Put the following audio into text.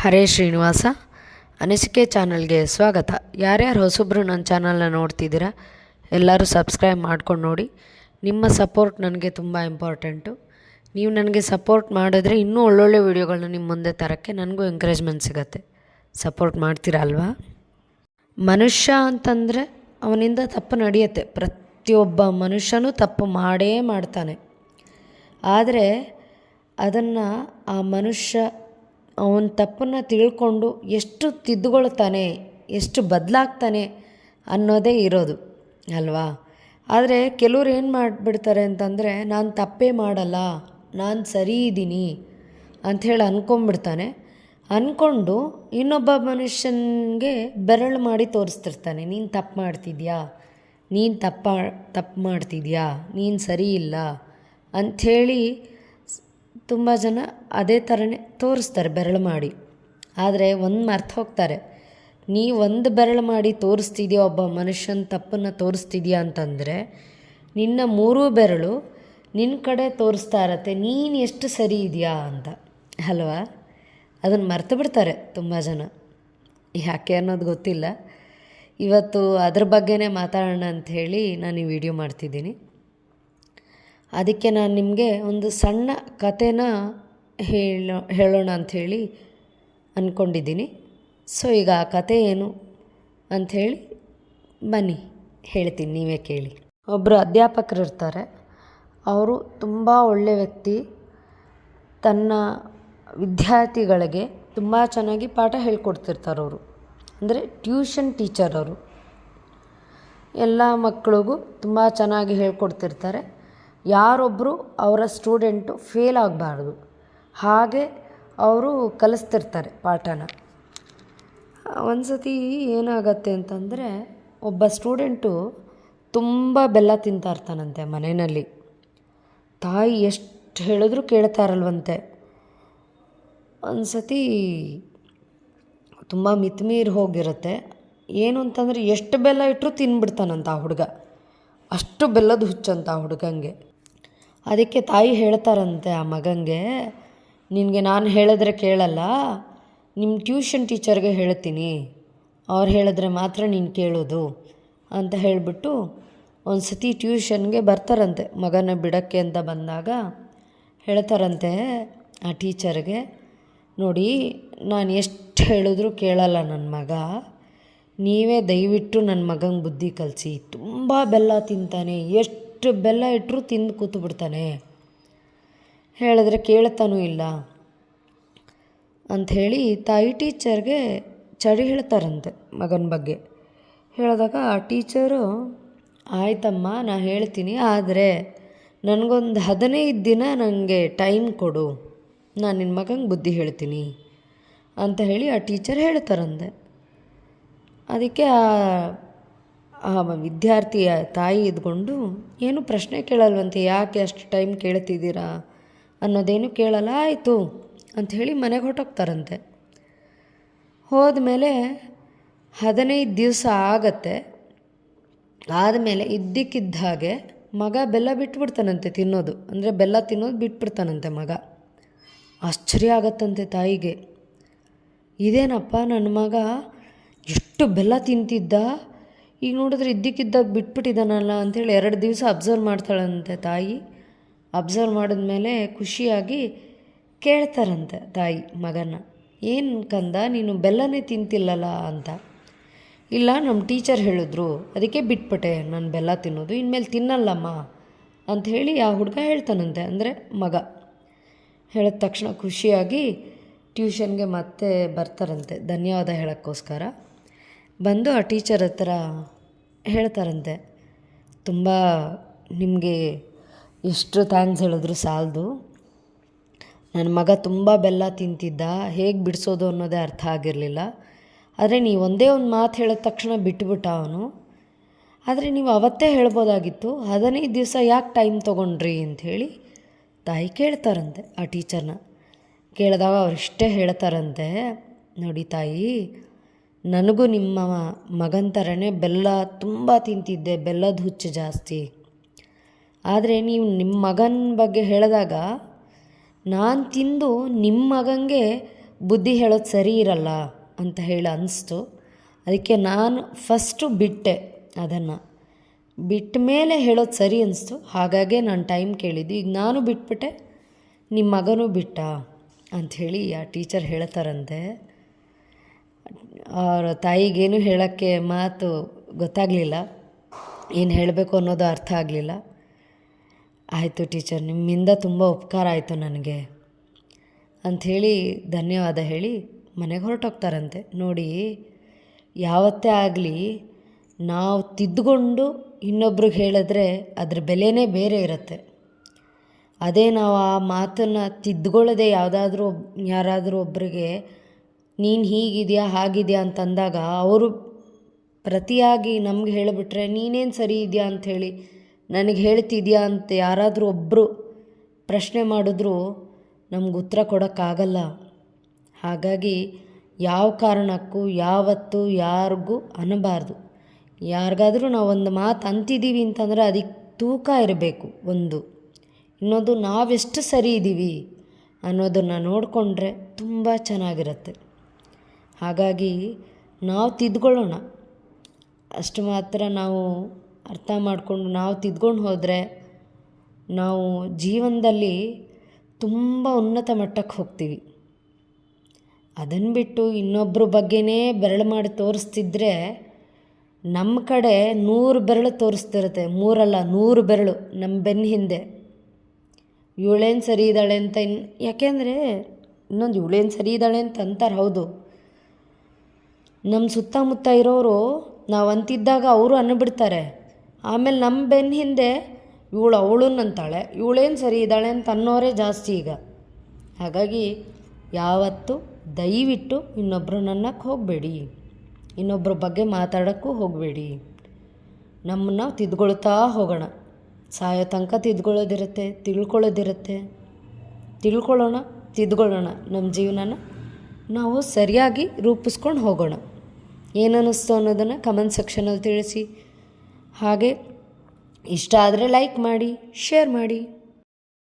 ಹರೇ ಶ್ರೀನಿವಾಸ. ಅನಿಸಿಕೆ ಚಾನಲ್ಗೆ ಸ್ವಾಗತ. ಯಾರ್ಯಾರು ಹೊಸಬ್ರು ನನ್ನ ಚಾನಲ್ನ ನೋಡ್ತಿದ್ದೀರಾ, ಎಲ್ಲರೂ ಸಬ್ಸ್ಕ್ರೈಬ್ ಮಾಡ್ಕೊಂಡು ನೋಡಿ. ನಿಮ್ಮ ಸಪೋರ್ಟ್ ನನಗೆ ತುಂಬ ಇಂಪಾರ್ಟೆಂಟು. ನೀವು ನನಗೆ ಸಪೋರ್ಟ್ ಮಾಡಿದ್ರೆ ಇನ್ನೂ ಒಳ್ಳೊಳ್ಳೆ ವೀಡಿಯೋಗಳನ್ನ ನಿಮ್ಮ ಮುಂದೆ ತರೋಕ್ಕೆ ನನಗೂ ಎಂಕರೇಜ್ಮೆಂಟ್ ಸಿಗತ್ತೆ. ಸಪೋರ್ಟ್ ಮಾಡ್ತೀರಾ ಅಲ್ವಾ? ಮನುಷ್ಯ ಅಂತಂದರೆ ಅವನಿಂದ ತಪ್ಪು ನಡೆಯುತ್ತೆ. ಪ್ರತಿಯೊಬ್ಬ ಮನುಷ್ಯನೂ ತಪ್ಪು ಮಾಡೇ ಮಾಡ್ತಾನೆ. ಆದರೆ ಅದನ್ನು ಆ ಮನುಷ್ಯ ಅವನ ತಪ್ಪನ್ನು ತಿಳ್ಕೊಂಡು ಎಷ್ಟು ತಿದ್ದುಕೊಳ್ತಾನೆ ಎಷ್ಟು ಬದಲಾಗ್ತಾನೆ ಅನ್ನೋದೇ ಇರೋದು, ಅಲ್ವಾ? ಆದರೆ ಕೆಲವ್ರು ಏನು ಮಾಡಿಬಿಡ್ತಾರೆ ಅಂತಂದರೆ, ನಾನು ತಪ್ಪೇ ಮಾಡಲ್ಲ, ನಾನು ಸರಿ ಇದ್ದೀನಿ ಅಂಥೇಳಿ ಅಂದ್ಕೊಂಬಿಡ್ತಾನೆ ಅಂದ್ಕೊಂಡು ಇನ್ನೊಬ್ಬ ಮನುಷ್ಯನಿಗೆ ಬೆರಳು ಮಾಡಿ ತೋರಿಸ್ತಿರ್ತಾನೆ, ನೀನು ತಪ್ಪು ಮಾಡ್ತಿದ್ಯಾ, ನೀನು ತಪ್ಪ, ತಪ್ಪು ಮಾಡ್ತಿದ್ಯಾ, ನೀನು ಸರಿ ಇಲ್ಲ ಅಂಥೇಳಿ ತುಂಬ ಜನ ಅದೇ ಥರನೇ ತೋರಿಸ್ತಾರೆ ಬೆರಳು ಮಾಡಿ. ಆದರೆ ಒಂದು ಮರ್ತು ಹೋಗ್ತಾರೆ. ನೀ ಒಂದು ಬೆರಳು ಮಾಡಿ ತೋರಿಸ್ತಿದ್ಯಾ ಒಬ್ಬ ಮನುಷ್ಯನ ತಪ್ಪನ್ನು ತೋರಿಸ್ತಿದ್ಯಾ ಅಂತಂದರೆ, ನಿನ್ನ ಮೂರೂ ಬೆರಳು ನಿನ್ನ ಕಡೆ ತೋರಿಸ್ತಾ ಇರತ್ತೆ, ನೀನು ಎಷ್ಟು ಸರಿ ಇದೆಯಾ ಅಂತ. ಅಲ್ವಾ? ಅದನ್ನು ಮರ್ತು ಬಿಡ್ತಾರೆ ತುಂಬ ಜನ. ಯಾಕೆ ಅನ್ನೋದು ಗೊತ್ತಿಲ್ಲ. ಇವತ್ತು ಅದ್ರ ಬಗ್ಗೆನೇ ಮಾತಾಡೋಣ ಅಂಥೇಳಿ ನಾನು ಈ ವಿಡಿಯೋ ಮಾಡ್ತಿದ್ದೀನಿ. ಅದಕ್ಕೆ ನಾನು ನಿಮಗೆ ಒಂದು ಸಣ್ಣ ಕಥೆನ ಹೇಳೋ, ಹೇಳೋಣ ಅಂಥೇಳಿ ಅಂದ್ಕೊಂಡಿದ್ದೀನಿ ಸೊ ಈಗ ಆ ಕತೆ ಏನು ಅಂಥೇಳಿ ಬನ್ನಿ, ಹೇಳ್ತೀನಿ, ನೀವೇ ಕೇಳಿ. ಒಬ್ಬರು ಅಧ್ಯಾಪಕರು ಇರ್ತಾರೆ. ಅವರು ತುಂಬ ಒಳ್ಳೆ ವ್ಯಕ್ತಿ. ತನ್ನ ವಿದ್ಯಾರ್ಥಿಗಳಿಗೆ ತುಂಬ ಚೆನ್ನಾಗಿ ಪಾಠ ಹೇಳ್ಕೊಡ್ತಿರ್ತಾರೆ ಅವರು. ಅಂದರೆ ಟ್ಯೂಷನ್ ಟೀಚರ್ ಅವರು. ಎಲ್ಲ ಮಕ್ಕಳಿಗೂ ತುಂಬ ಚೆನ್ನಾಗಿ ಹೇಳ್ಕೊಡ್ತಿರ್ತಾರೆ. ಯಾರೊಬ್ಬರು ಅವರ ಸ್ಟೂಡೆಂಟು ಫೇಲ್ ಆಗಬಾರ್ದು. ಹಾಗೆ ಅವರು ಕಲಿಸ್ತಿರ್ತಾರೆ ಪಾಠನ. ಒಂದು ಸತಿ ಏನಾಗತ್ತೆ ಅಂತಂದರೆ, ಒಬ್ಬ ಸ್ಟೂಡೆಂಟು ತುಂಬ ಬೆಲ್ಲ ತಿಂತಾ ಇರ್ತಾನಂತೆ ಮನೆಯಲ್ಲಿ. ತಾಯಿ ಎಷ್ಟು ಹೇಳಿದ್ರೂ ಕೇಳ್ತಾ ಇರಲ್ವಂತೆ ಒಂದು ಸತಿ ತುಂಬ ಮಿತಿಮೀರಿ ಹೋಗಿರುತ್ತೆ. ಏನು ಅಂತಂದರೆ, ಎಷ್ಟು ಬೆಲ್ಲ ಇಟ್ಟರು ತಿನ್ಬಿಡ್ತಾನಂತ ಆ ಹುಡುಗ. ಅಷ್ಟು ಬೆಲ್ಲದ ಹುಚ್ಚಂತ ಆ ಹುಡುಗಂಗೆ. ಅದಕ್ಕೆ ತಾಯಿ ಹೇಳ್ತಾರಂತೆ ಆ ಮಗಂಗೆ, ನಿನಗೆ ನಾನು ಹೇಳಿದ್ರೆ ಕೇಳಲ್ಲ ನಿಮ್ಮ ಟ್ಯೂಷನ್ ಟೀಚರ್ಗೆ ಹೇಳ್ತೀನಿ. ಅವ್ರು ಹೇಳಿದ್ರೆ ಮಾತ್ರ ನೀನು ಕೇಳೋದು, ಅಂತ ಹೇಳಿಬಿಟ್ಟು ಒಂದು ಸತಿ ಟ್ಯೂಷನ್ಗೆ ಬರ್ತಾರಂತೆ, ಮಗನ ಬಿಡೋಕ್ಕೆ ಅಂತ ಬಂದಾಗ. ಹೇಳ್ತಾರಂತೆ ಆ ಟೀಚರ್ಗೆ, ನೋಡಿ, ನಾನು ಎಷ್ಟು ಹೇಳಿದ್ರೂ ಕೇಳಲ್ಲ ನನ್ನ ಮಗ. ನೀವೇ ದಯವಿಟ್ಟು ನನ್ನ ಮಗಂಗೆ ಬುದ್ಧಿ ಕಲಿಸಿ. ತುಂಬ ಬೆಲ್ಲ ತಿಂತಾನೆ, ಎಷ್ಟು ಬೆಲ್ಲ ಇಟ್ಟರೂ ತಿಂದು ಕೂತು ಬಿಡ್ತಾನೆ. ಹೇಳಿದ್ರೆ ಕೇಳ್ತಾನೂ ಇಲ್ಲ. ಅಂಥೇಳಿ ತಾಯಿ ಟೀಚರ್ಗೆ ಚಳಿ ಹೇಳ್ತಾರಂತೆ ಮಗನ ಬಗ್ಗೆ. ಹೇಳಿದಾಗ ಆ ಟೀಚರು, ಆಯ್ತಮ್ಮ, ನಾ ಹೇಳ್ತೀನಿ, ಆದರೆ ನನಗೊಂದು ಹದಿನೈದು ದಿನ ನನಗೆ ಟೈಮ್ ಕೊಡು. ನಾನು ನಿನ್ನ ಮಗಂಗೆ ಬುದ್ಧಿ ಹೇಳ್ತೀನಿ. ಅಂತ ಹೇಳಿ ಆ ಟೀಚರ್ ಹೇಳ್ತಾರಂದೆ ಅದಕ್ಕೆ ಆ ಆ ವಿದ್ಯಾರ್ಥಿಯ ತಾಯಿ ಇದ್ಕೊಂಡು ಏನು ಪ್ರಶ್ನೆ ಕೇಳಲ್ವಂತೆ, ಯಾಕೆ ಅಷ್ಟು ಟೈಮ್ ಕೇಳ್ತಿದ್ದೀರಾ? ಅನ್ನೋದೇನು ಕೇಳಲ್ಲ ಆಯಿತು ಅಂಥೇಳಿ ಮನೆಗೆ ಹೊಟ್ಟೋಗ್ತಾರಂತೆ ಹೋದ್ಮೇಲೆ ಹದಿನೈದು ದಿವಸ ಆಗತ್ತೆ. ಆದಮೇಲೆ ಇದ್ದಕ್ಕಿದ್ದ ಹಾಗೆ ಮಗ ಬೆಲ್ಲ ಬಿಟ್ಬಿಡ್ತಾನಂತೆ ತಿನ್ನೋದು. ಅಂದರೆ ಬೆಲ್ಲ ತಿನ್ನೋದು ಬಿಟ್ಬಿಡ್ತಾನಂತೆ ಮಗ. ಆಶ್ಚರ್ಯ ಆಗತ್ತಂತೆ ತಾಯಿಗೆ. ಇದೇನಪ್ಪ, ನನ್ನ ಮಗ ಎಷ್ಟು ಬೆಲ್ಲ ತಿಂತಿದ್ದ? ಈಗ ನೋಡಿದ್ರೆ ಇದ್ದಕ್ಕಿದ್ದಾಗ ಬಿಟ್ಬಿಟ್ಟಿದ್ದಾನಲ್ಲ ಅಂಥೇಳಿ ಎರಡು ದಿವಸ ಅಬ್ಸರ್ವ್ ಮಾಡ್ತಾಳಂತೆ ತಾಯಿ. ಅಬ್ಸರ್ವ್ ಮಾಡಿದ್ಮೇಲೆ ಖುಷಿಯಾಗಿ ಕೇಳ್ತಾರಂತೆ ತಾಯಿ ಮಗನ. ಏನು ಕಂದ, ನೀನು ಬೆಲ್ಲನೇ ತಿಂತಿಲ್ಲಲ್ಲ ಅಂತ. ಇಲ್ಲ, ನಮ್ಮ ಟೀಚರ್ ಹೇಳಿದ್ರು. ಅದಕ್ಕೆ ಬಿಟ್ಬಿಟ್ಟೆ. ನಾನು ಬೆಲ್ಲ ತಿನ್ನೋದು. ಇನ್ಮೇಲೆ ತಿನ್ನಲ್ಲಮ್ಮ ಅಂಥೇಳಿ ಆ ಹುಡುಗ ಹೇಳ್ತಾನಂತೆ. ಅಂದರೆ ಮಗ. ಹೇಳಿದ ತಕ್ಷಣ ಖುಷಿಯಾಗಿ ಟ್ಯೂಷನ್ಗೆ ಮತ್ತೆ ಬರ್ತಾರಂತೆ. ಧನ್ಯವಾದ ಹೇಳೋಕ್ಕೋಸ್ಕರ. ಬಂದು ಆ ಟೀಚರ್ ಹತ್ರ ಹೇಳ್ತಾರಂತೆ, ತುಂಬ ನಿಮಗೆ ಎಷ್ಟು ಥ್ಯಾಂಕ್ಸ್ ಹೇಳಿದ್ರು ಸಾಲದು. ನನ್ನ ಮಗ ತುಂಬ ಬೆಲ್ಲ ತಿಂತಿದ್ದ, ಹೇಗೆ ಬಿಡಿಸೋದು ಅನ್ನೋದೇ ಅರ್ಥ ಆಗಿರಲಿಲ್ಲ. ಆದರೆ ನೀವು ಒಂದೇ ಒಂದು ಮಾತು ಹೇಳಿದ ತಕ್ಷಣ ಬಿಟ್ಬಿಟ್ಟ ಅವನು. ಆದರೆ ನೀವು ಅವತ್ತೇ ಹೇಳ್ಬೋದಾಗಿತ್ತು, ಹದಿನೈದು ದಿವಸ ಯಾಕೆ ಟೈಮ್ ತೊಗೊಂಡ್ರಿ ಅಂಥೇಳಿ ತಾಯಿ ಕೇಳ್ತಾರಂತೆ ಆ ಟೀಚರ್ನ. ಕೇಳಿದಾಗ ಅವರಿಷ್ಟೇ ಹೇಳ್ತಾರಂತೆ, ನೋಡಿ ತಾಯಿ ನನಗೂ ನಿಮ್ಮ ಮಗನ ಥರನೇ ಬೆಲ್ಲ ತುಂಬ ತಿಂತಿದ್ದೆ, ಬೆಲ್ಲದ ಹುಚ್ಚು ಜಾಸ್ತಿ. ಆದರೆ ನೀವು ನಿಮ್ಮ ಮಗನ ಬಗ್ಗೆ ಹೇಳಿದಾಗ ನಾನು ತಿಂದು ನಿಮ್ಮ ಮಗನಿಗೆ ಬುದ್ಧಿ ಹೇಳೋದು ಸರಿ ಇರಲ್ಲ ಅಂತ ಹೇಳಿ ಅನ್ನಿಸ್ತು ಅದಕ್ಕೆ ನಾನು ಫಸ್ಟು ಬಿಟ್ಟೆ ಅದನ್ನು. ಬಿಟ್ಟ ಮೇಲೆ ಹೇಳೋದು ಸರಿ ಅನಿಸ್ತು. ಹಾಗಾಗಿ ನಾನು ಟೈಮ್ ಕೇಳಿದ್ದು, ಈಗ ನಾನು ಬಿಟ್ಬಿಟ್ಟೆ ನಿಮ್ಮ ಮಗನೂ ಬಿಟ್ಟ? ಅಂಥೇಳಿ ಆ ಟೀಚರ್ ಹೇಳ್ತಾರಂತೆ. ಅವ್ರ ತಾಯಿಗೇನು ಹೇಳೋಕ್ಕೆ ಮಾತು ಗೊತ್ತಾಗಲಿಲ್ಲ. ಏನು ಹೇಳಬೇಕು ಅನ್ನೋದು ಅರ್ಥ ಆಗಲಿಲ್ಲ. ಆಯಿತು ಟೀಚರ್, ನಿಮ್ಮಿಂದ ತುಂಬ ಉಪಕಾರ ಆಯಿತು ನನಗೆ ಅಂಥೇಳಿ ಧನ್ಯವಾದ ಹೇಳಿ ಮನೆಗೆ ಹೊರಟೋಗ್ತಾರಂತೆ. ನೋಡಿ, ಯಾವತ್ತೇ ಆಗಲಿ ನಾವು ತಿದ್ದುಕೊಂಡು ಇನ್ನೊಬ್ರಿಗೆ ಹೇಳಿದ್ರೆ ಅದ್ರ ಬೆಲೆನೇ ಬೇರೆ ಇರುತ್ತೆ. ಅದೇ ನಾವು ಆ ಮಾತನ್ನು ತಿದ್ದುಕೊಳ್ಳದೆ ಯಾವುದಾದ್ರೂ ಯಾರಾದರೂ ಒಬ್ಬರಿಗೆ ನೀನು ಹೀಗಿದೆಯಾ, ಹಾಗಿದೆಯಾ ಅಂತಂದಾಗ ಅವರು ಪ್ರತಿಯಾಗಿ ನಮ್ಗೆ ಹೇಳಿಬಿಟ್ರೆ, ನೀನೇನು ಸರಿ ಇದೆಯಾ ಅಂಥೇಳಿ ನನಗೆ ಹೇಳ್ತಿದ್ಯಾ ಅಂತ ಯಾರಾದರೂ ಒಬ್ಬರು ಪ್ರಶ್ನೆ ಮಾಡಿದ್ರು ನಮ್ಗೆ ಉತ್ತರ ಕೊಡೋಕ್ಕಾಗಲ್ಲ. ಹಾಗಾಗಿ ಯಾವ ಕಾರಣಕ್ಕೂ ಯಾವತ್ತೂ ಯಾರಿಗೂ ಅನ್ನಬಾರ್ದು ಯಾರಿಗಾದರೂ ನಾವು ಒಂದು ಮಾತು ಅಂತಿದ್ದೀವಿ ಅಂತಂದರೆ ಅದಕ್ಕೆ ತೂಕ ಇರಬೇಕು ಒಂದು. ಇನ್ನೊಂದು ನಾವೆಷ್ಟು ಸರಿ ಇದ್ದೀವಿ ಅನ್ನೋದನ್ನು ನೋಡಿಕೊಂಡ್ರೆ ತುಂಬ ಚೆನ್ನಾಗಿರುತ್ತೆ. ಹಾಗಾಗಿ ನಾವು ತಿದ್ಕೊಳ್ಳೋಣ. ಅಷ್ಟು ಮಾತ್ರ ನಾವು ಅರ್ಥ ಮಾಡಿಕೊಂಡು ನಾವು ತಿದ್ಕೊಂಡು ಹೋದರೆ ನಾವು ಜೀವನದಲ್ಲಿ ತುಂಬ ಉನ್ನತ ಮಟ್ಟಕ್ಕೆ ಹೋಗ್ತೀವಿ. ಅದನ್ನು ಬಿಟ್ಟು ಇನ್ನೊಬ್ಬರ ಬಗ್ಗೆನೇ ಬೆರಳು ಮಾಡಿ ತೋರಿಸ್ತಿದ್ರೆ ನಮ್ಮ ಕಡೆ ನೂರು ಬೆರಳು ತೋರಿಸ್ತಿರುತ್ತೆ. ಮೂರಲ್ಲ, ನೂರು ಬೆರಳು ನಮ್ಮ ಬೆನ್ನ ಹಿಂದೆ. ಇವಳೇನು ಸರಿ ಇದ್ದಾಳೆ ಅಂತ ಇನ್ ಯಾಕೆಂದರೆ ಇನ್ನೊಂದು ಇವಳೇನು ಸರಿ ಇದ್ದಾಳೆ ಅಂತ ಅಂತಾರೆ, ಹೌದು. ನಮ್ಮ ಸುತ್ತಮುತ್ತ ಇರೋರು ನಾವು ಅಂತಿದ್ದಾಗ ಅವರು ಅನ್ನಬಿಡ್ತಾರೆ. ಆಮೇಲೆ ನಮ್ಮ ಬೆನ್ನ ಹಿಂದೆ ಇವಳು ಅವಳನ್ನಂತಾಳೆ ಇವಳೇನು ಸರಿ ಇದ್ದಾಳೆ ಅಂತ ಅನ್ನೋರೇ ಜಾಸ್ತಿ ಈಗ. ಹಾಗಾಗಿ ಯಾವತ್ತೂ ದಯವಿಟ್ಟು ಇನ್ನೊಬ್ಬರನ್ನ ಹೋಗಬೇಡಿ. ಇನ್ನೊಬ್ಬರ ಬಗ್ಗೆ ಮಾತಾಡೋಕ್ಕೂ ಹೋಗಬೇಡಿ. ನಮ್ಮನ್ನು ತಿದ್ಕೊಳ್ತಾ ಹೋಗೋಣ. ಸಾಯೋ ತನಕ ತಿದ್ಕೊಳ್ಳೋದಿರುತ್ತೆ, ತಿಳ್ಕೊಳ್ಳೋದಿರುತ್ತೆ. ತಿಳ್ಕೊಳ್ಳೋಣ, ತಿದ್ಕೊಳ್ಳೋಣ. ನಮ್ಮ ಜೀವನನ ನಾವು ಸರಿಯಾಗಿ ರೂಪಿಸ್ಕೊಂಡು ಹೋಗೋಣ. ಏನನ್ನಿಸ್ತು ಅನ್ನೋದನ್ನು ಕಮೆಂಟ್ ಸೆಕ್ಷನಲ್ಲಿ ತಿಳಿಸಿ. ಹಾಗೆ ಇಷ್ಟ ಆದರೆ ಲೈಕ್ ಮಾಡಿ ಶೇರ್ ಮಾಡಿ.